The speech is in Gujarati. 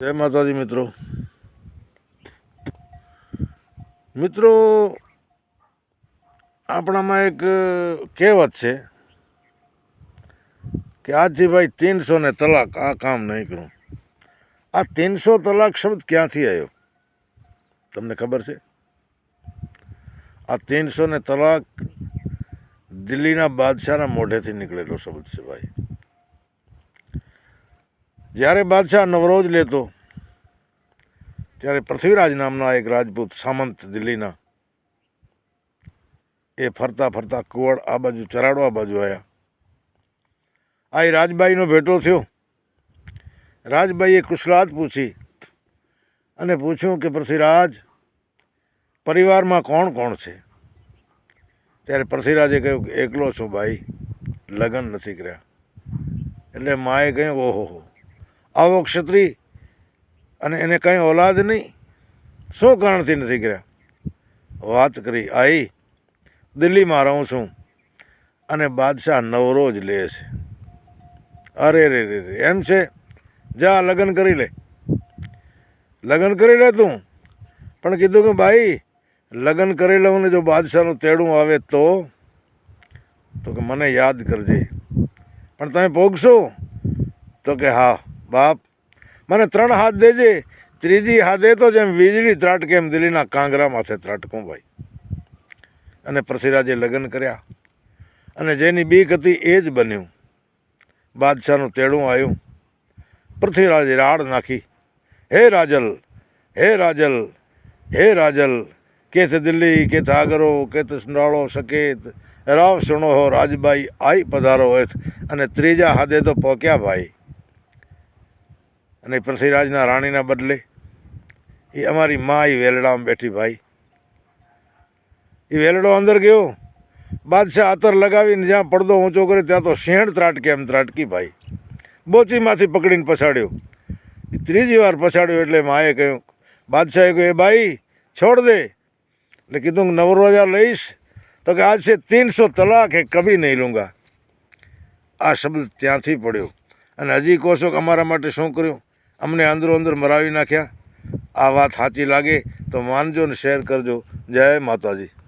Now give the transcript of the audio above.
જય માતાજી મિત્રો. મિત્રો, આપણામાં એક કહેવત છે કે આજથી ભાઈ ત્રણસો ને તલાક, આ કામ નહીં કરું. આ ત્રણસો તલાક શબ્દ ક્યાંથી આવ્યો તમને ખબર છે? આ ત્રણસો ને તલાક દિલ્હીના બાદશાહના મોઢેથી નીકળેલો શબ્દ છે ભાઈ. જ્યારે બાદશાહ નવરોજ લેતો, ત્યારે પૃથ્વીરાજ નામના એક રાજપૂત સામંત દિલ્હીના એ ફરતા ફરતા કુવડ આ બાજુ ચરાડવા બાજુ આવ્યા આ એ રાજબાઈનો ભેટો થયો. રાજબાઈએ કુશલાત પૂછી અને પૂછ્યું કે, પૃથ્વીરાજ, પરિવારમાં કોણ કોણ છે? ત્યારે પૃથ્વીરાજે કહ્યું એકલો છું ભાઈ, લગ્ન નથી કર્યા. એટલે માએ કહ્યું, ઓહો, હો. આવો ક્ષત્રિય અને એને કંઈ ઓલાદ નહીં. શું કારણથી નથી કર્યા? વાત કરી, આઈ, દિલ્હીમાં રહું છું અને બાદશાહ નવરો જ લે છે. અરે રે રે રે એમ છે? જા, લગ્ન કરી લે. લગ્ન કરી લે તું? પણ કીધું કે, ભાઈ, લગ્ન કરી લઉં ને જો બાદશાહનું તેડું આવે તો? તો કે, મને યાદ કરજે. પણ તમે ભોગશો? તો કે, હા. બાપ, મને ત્રણ હાથ દેજે. ત્રીજી હાથે તો જેમ વીજળી ત્રાટકે એમ દિલ્હીના કાંગરા માથે ત્રાટકું ભાઈ. અને પૃથ્વીરાજે લગ્ન કર્યા. અને જેની બીક હતી એ જ બન્યું. બાદશાહનું તેડું આવ્યું પૃથ્વીરાજે રાડ નાખી. હે રાજલ હે રાજલ હે રાજલ, કેથ દિલ્હી, કેથ આગરો, કેથ સુંડાળો સકેત, રાવ સુણો હો રાજભાઈ આઈ પધારો હેત. અને ત્રીજા હાથે તો પોક્યા ભાઈ. અને પૃથ્વીરાજના રાણીના બદલે એ અમારી મા એ વેલડામાં બેઠી ભાઈ. એ વેલડો અંદર ગયો. બાદશાહ આતર લગાવીને જ્યાં પડદો ઊંચો કરે ત્યાં તો શેણ ત્રાટકે એમ ત્રાટકી ભાઈ. બોચીમાંથી પકડીને પછાડ્યો. એ ત્રીજી વાર પછાડ્યો એટલે માએ કહ્યું, બાદશાહે કહ્યું, એ ભાઈ, છોડ દે. એટલે કીધું કે નવરોજા લઈશ. તો કે, આજ છે તીનસો તલાક એ કભી નહીં લૂંગા. આ શબ્દ ત્યાંથી પડ્યો. અને હજી કહો છો કે અમારા માટે શું કર્યું? અમને અંદરો અંદર મરાવી નાખ્યા. આ વાત સાચી લાગે તો માનજો ને શેર કરજો. જય માતાજી.